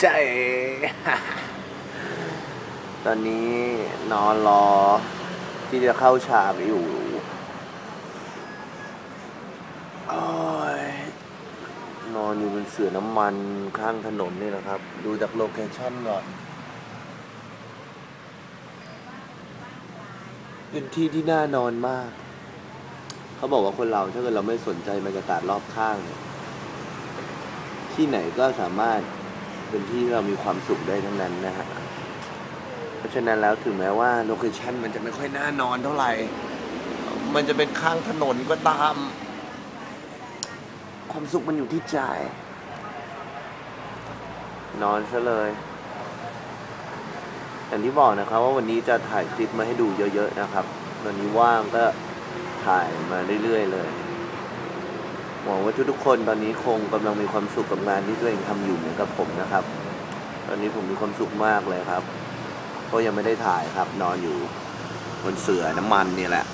ใจ ตอนนี้นอนรอ ที่จะเข้าฉากอยู่นอนอยู่บนเสื่อน้ำมันข้างถนนนี่แหละครับ ดูจากโลเคชั่นก่อน เป็นที่ที่น่านอนมาก เขาบอกว่าคนเราถ้าเกิดเราไม่สนใจบรรยากาศรอบข้างเนี่ย ที่ไหนก็สามารถเป็นที่เรามีความสุขได้ทั้งนั้นนะฮะ เพราะฉะนั้นแล้วถึงแม้ว่าโลเคชั่นมันจะไม่ค่อยน่านอนเท่าไหร่ มันจะเป็นข้างถนนก็ตาม ความสุขมันอยู่ที่ใจ นอนซะเลยอย่างที่บอกนะครับว่าวันนี้จะถ่ายคลิปมาให้ดูเยอะ ๆ นะครับ วันนี้ว่างก็ถ่ายมาเรื่อย ๆ เลย หวังว่าทุกๆคนตอนนี้คงกำลังมีความสุขกับงานที่ตัวเองทำอยู่เหมือนกับผมนะครับ ตอนนี้ผมมีความสุขมากเลยครับ ก็ยังไม่ได้ถ่ายครับ นอนอยู่บนเสื่อน้ำมันนี่แหละ